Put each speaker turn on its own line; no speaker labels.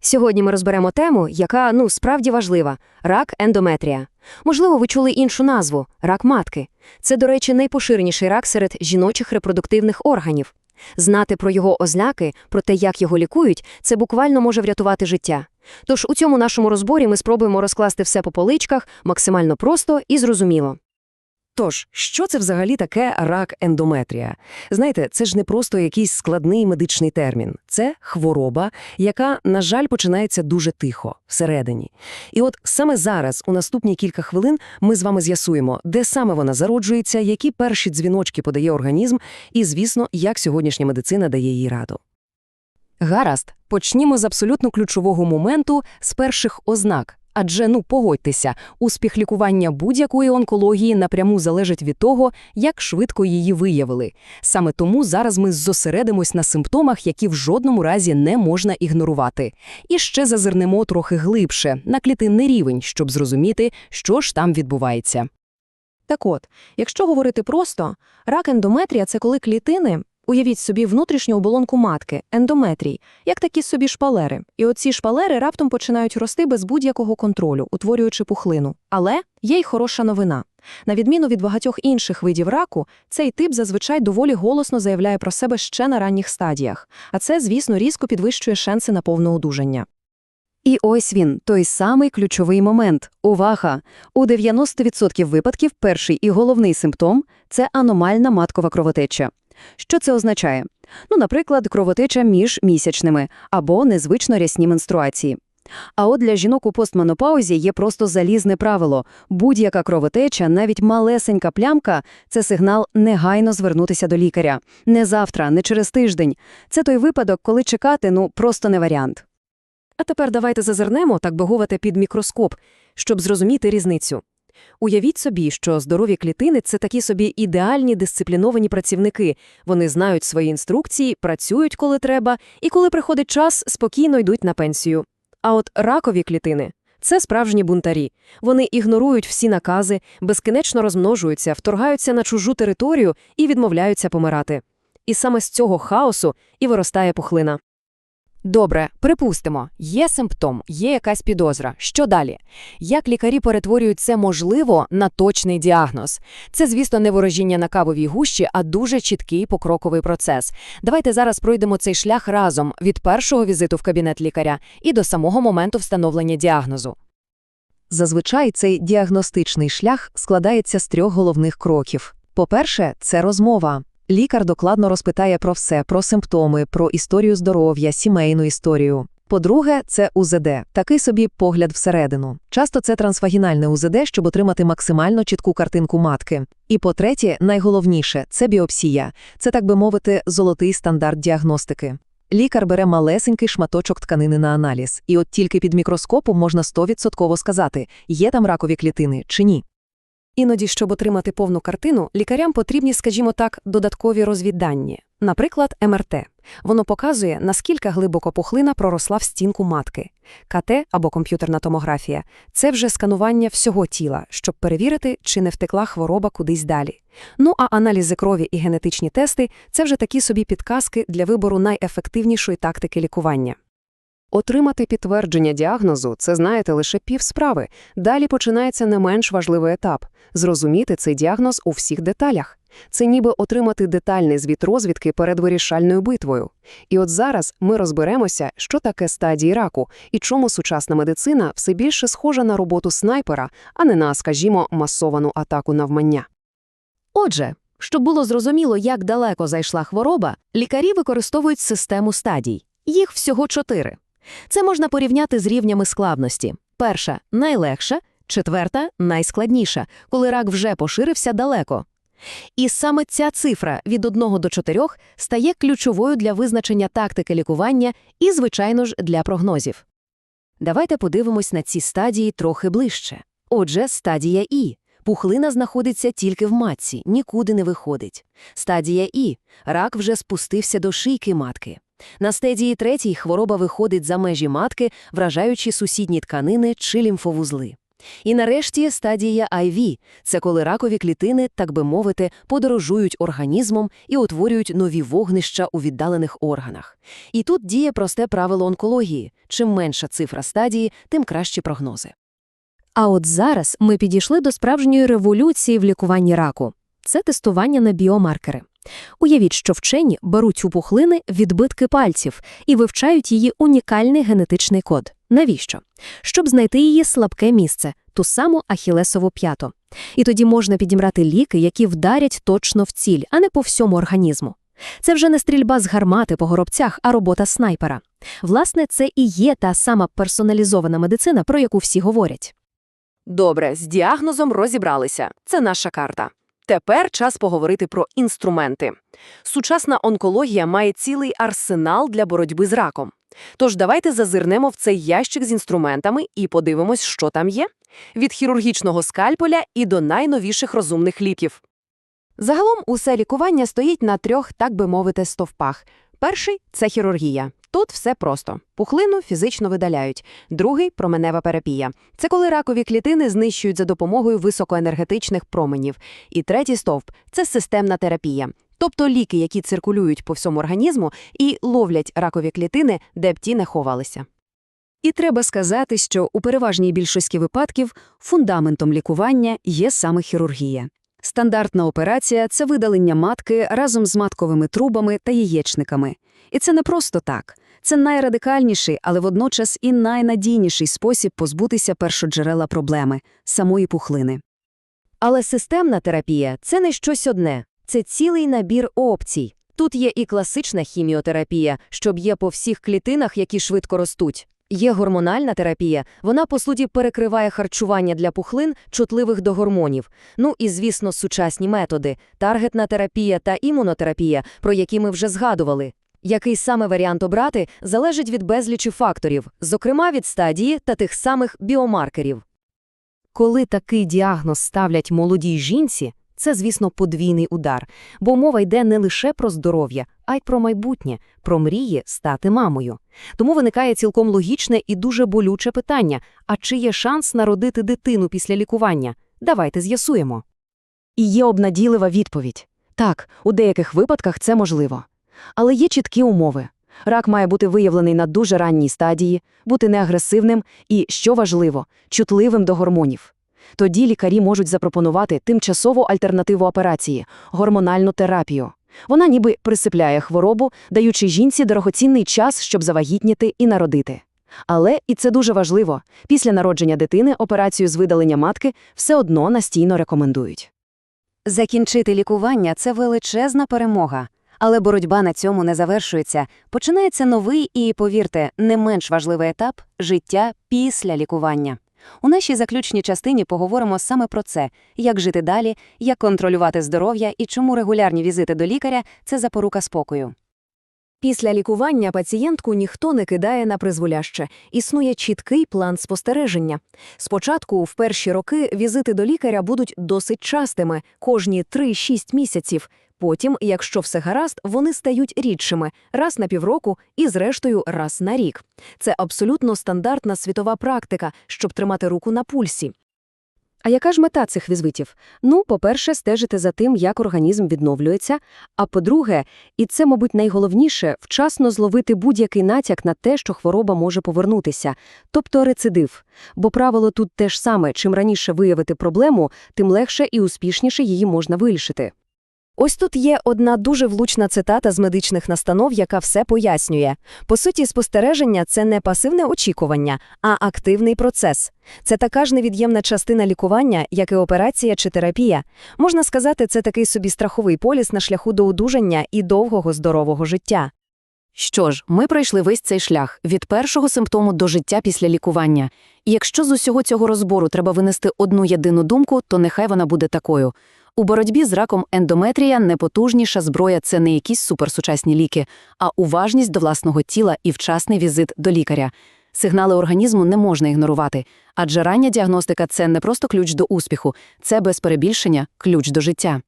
Сьогодні ми розберемо тему, яка ну справді важлива рак ендометрія. Можливо, ви чули іншу назву рак матки. Це, до речі, найпоширеніший рак серед жіночих репродуктивних органів. Знати про його ознаки, про те, як його лікують, це буквально може врятувати життя. Тож у цьому нашому розборі ми спробуємо розкласти все по поличках максимально просто і зрозуміло.
Тож, що це взагалі таке рак ендометрія? Знаєте, це ж не просто якийсь складний медичний термін. Це хвороба, яка, на жаль, починається дуже тихо, всередині. І от саме зараз, у наступні кілька хвилин, ми з вами з'ясуємо, де саме вона зароджується, які перші дзвіночки подає організм, і, звісно, як сьогоднішня медицина дає їй раду. Гаразд, почнімо з абсолютно ключового моменту, з перших ознак. Адже, ну, погодьтеся, успіх лікування будь-якої онкології напряму залежить від того, як швидко її виявили. Саме тому зараз ми зосередимось на симптомах, які в жодному разі не можна ігнорувати. І ще зазирнемо трохи глибше, на клітинний рівень, щоб зрозуміти, що ж там відбувається.
Так от, якщо говорити просто, рак ендометрія – це коли клітини, уявіть собі внутрішню оболонку матки, ендометрій, як такі собі шпалери. І оці шпалери раптом починають рости без будь-якого контролю, утворюючи пухлину. Але є й хороша новина. На відміну від багатьох інших видів раку, цей тип зазвичай доволі голосно заявляє про себе ще на ранніх стадіях. А це, звісно, різко підвищує шанси на повне одужання.
І ось він, той самий ключовий момент. Увага! У 90% випадків перший і головний симптом – це аномальна маткова кровотеча. Що це означає? Ну, наприклад, кровотеча між місячними або незвично рясні менструації. А от для жінок у постменопаузі є просто залізне правило. Будь-яка кровотеча, навіть малесенька плямка – це сигнал негайно звернутися до лікаря. Не завтра, не через тиждень. Це той випадок, коли чекати, ну, просто не варіант.
А тепер давайте зазирнемо, так би мовити, під мікроскоп, щоб зрозуміти різницю. Уявіть собі, що здорові клітини – це такі собі ідеальні дисципліновані працівники. Вони знають свої інструкції, працюють, коли треба, і коли приходить час, спокійно йдуть на пенсію. А от ракові клітини – це справжні бунтарі. Вони ігнорують всі накази, безкінечно розмножуються, вторгаються на чужу територію і відмовляються помирати. І саме з цього хаосу і виростає пухлина. Добре, припустимо, є симптом, є якась підозра. Що далі? Як лікарі перетворюють це можливо на точний діагноз? Це, звісно, не ворожіння на кавовій гущі, а дуже чіткий покроковий процес. Давайте зараз пройдемо цей шлях разом від першого візиту в кабінет лікаря і до самого моменту встановлення діагнозу.
Зазвичай цей діагностичний шлях складається з трьох головних кроків. По-перше, це розмова. Лікар докладно розпитає про все, про симптоми, про історію здоров'я, сімейну історію. По-друге, це УЗД, такий собі погляд всередину. Часто це трансвагінальне УЗД, щоб отримати максимально чітку картинку матки. І по-третє, найголовніше це біопсія. Це, так би мовити, золотий стандарт діагностики. Лікар бере малесенький шматочок тканини на аналіз, і от тільки під мікроскопом можна 100% сказати, є там ракові клітини чи ні.
Іноді, щоб отримати повну картину, лікарям потрібні, скажімо так, додаткові розвіддані. Наприклад, МРТ. Воно показує, наскільки глибоко пухлина проросла в стінку матки. КТ або комп'ютерна томографія – це вже сканування всього тіла, щоб перевірити, чи не втекла хвороба кудись далі. Ну а аналізи крові і генетичні тести – це вже такі собі підказки для вибору найефективнішої тактики лікування. Отримати підтвердження діагнозу – це, знаєте, лише півсправи. Далі починається не менш важливий етап – зрозуміти цей діагноз у всіх деталях. Це ніби отримати детальний звіт розвідки перед вирішальною битвою. І от зараз ми розберемося, що таке стадії раку і чому сучасна медицина все більше схожа на роботу снайпера, а не на, скажімо, масовану атаку навмання.
Отже, щоб було зрозуміло, як далеко зайшла хвороба, лікарі використовують систему стадій. Їх всього чотири. Це можна порівняти з рівнями складності. Перша найлегша, четверта найскладніша, коли рак вже поширився далеко. І саме ця цифра від 1 до 4 стає ключовою для визначення тактики лікування і, звичайно ж, для прогнозів. Давайте подивимось на ці стадії трохи ближче. Отже, стадія І. Пухлина знаходиться тільки в матці, нікуди не виходить. Стадія І. Рак вже спустився до шийки матки. На стадії третій хвороба виходить за межі матки, вражаючи сусідні тканини чи лімфовузли.
І нарешті стадія IV – це коли ракові клітини, так би мовити, подорожують організмом і утворюють нові вогнища у віддалених органах. І тут діє просте правило онкології – чим менша цифра стадії, тим кращі прогнози.
А от зараз ми підійшли до справжньої революції в лікуванні раку. Це тестування на біомаркери. Уявіть, що вчені беруть у пухлини відбитки пальців і вивчають її унікальний генетичний код. Навіщо? Щоб знайти її слабке місце, ту саму ахілесову п'яту. І тоді можна підібрати ліки, які вдарять точно в ціль, а не по всьому організму. Це вже не стрільба з гармати по горобцях, а робота снайпера. Власне, це і є та сама персоналізована медицина, про яку всі говорять.
Добре, з діагнозом розібралися. Це наша карта. Тепер час поговорити про інструменти. Сучасна онкологія має цілий арсенал для боротьби з раком. Тож давайте зазирнемо в цей ящик з інструментами і подивимось, що там є. Від хірургічного скальпеля і до найновіших розумних ліків.
Загалом усе лікування стоїть на трьох, так би мовити, стовпах. Перший – це хірургія. Тут все просто. Пухлину фізично видаляють. Другий – променева терапія. Це коли ракові клітини знищують за допомогою високоенергетичних променів. І третій стовп – це системна терапія. Тобто ліки, які циркулюють по всьому організму і ловлять ракові клітини, де б ті не ховалися.
І треба сказати, що у переважній більшості випадків фундаментом лікування є саме хірургія. Стандартна операція – це видалення матки разом з матковими трубами та яєчниками. І це не просто так. Це найрадикальніший, але водночас і найнадійніший спосіб позбутися першоджерела проблеми – самої пухлини.
Але системна терапія – це не щось одне. Це цілий набір опцій. Тут є і класична хіміотерапія, що б'є по всіх клітинах, які швидко ростуть. Є гормональна терапія, вона, по суті, перекриває харчування для пухлин, чутливих до гормонів. Ну і, звісно, сучасні методи – таргетна терапія та імунотерапія, про які ми вже згадували. Який саме варіант обрати, залежить від безлічі факторів, зокрема від стадії та тих самих біомаркерів.
Коли такий діагноз ставлять молодій жінці, це, звісно, подвійний удар, бо мова йде не лише про здоров'я, а й про майбутнє, про мрії стати мамою. Тому виникає цілком логічне і дуже болюче питання: а чи є шанс народити дитину після лікування? Давайте з'ясуємо.
І є обнадійлива відповідь. Так, у деяких випадках це можливо. Але є чіткі умови. Рак має бути виявлений на дуже ранній стадії, бути неагресивним і, що важливо, чутливим до гормонів. Тоді лікарі можуть запропонувати тимчасову альтернативу операції – гормональну терапію. Вона ніби присипляє хворобу, даючи жінці дорогоцінний час, щоб завагітніти і народити. Але, і це дуже важливо, після народження дитини операцію з видалення матки все одно настійно рекомендують. Закінчити лікування – це величезна перемога. Але боротьба на цьому не завершується. Починається новий і, повірте, не менш важливий етап – життя після лікування. У нашій заключній частині поговоримо саме про це – як жити далі, як контролювати здоров'я і чому регулярні візити до лікаря – це запорука спокою.
Після лікування пацієнтку ніхто не кидає на призволяще. Існує чіткий план спостереження. Спочатку, в перші роки, візити до лікаря будуть досить частими – кожні 3-6 місяців. Потім, якщо все гаразд, вони стають рідшими – раз на півроку і, зрештою, раз на рік. Це абсолютно стандартна світова практика, щоб тримати руку на пульсі. А яка ж мета цих візитів? Ну, по-перше, стежити за тим, як організм відновлюється, а по-друге, і це, мабуть, найголовніше, вчасно зловити будь-який натяк на те, що хвороба може повернутися, тобто рецидив. Бо правило тут те ж саме, чим раніше виявити проблему, тим легше і успішніше її можна вирішити. Ось тут є одна дуже влучна цитата з медичних настанов, яка все пояснює. По суті, спостереження – це не пасивне очікування, а активний процес. Це така ж невід'ємна частина лікування, як і операція чи терапія. Можна сказати, це такий собі страховий поліс на шляху до одужання і довгого здорового життя. Що ж, ми пройшли весь цей шлях від першого симптому до життя після лікування. І якщо з усього цього розбору треба винести одну єдину думку, то нехай вона буде такою. У боротьбі з раком ендометрія непотужніша зброя – це не якісь суперсучасні ліки, а уважність до власного тіла і вчасний візит до лікаря. Сигнали організму не можна ігнорувати, адже рання діагностика – це не просто ключ до успіху, це без перебільшення ключ до життя.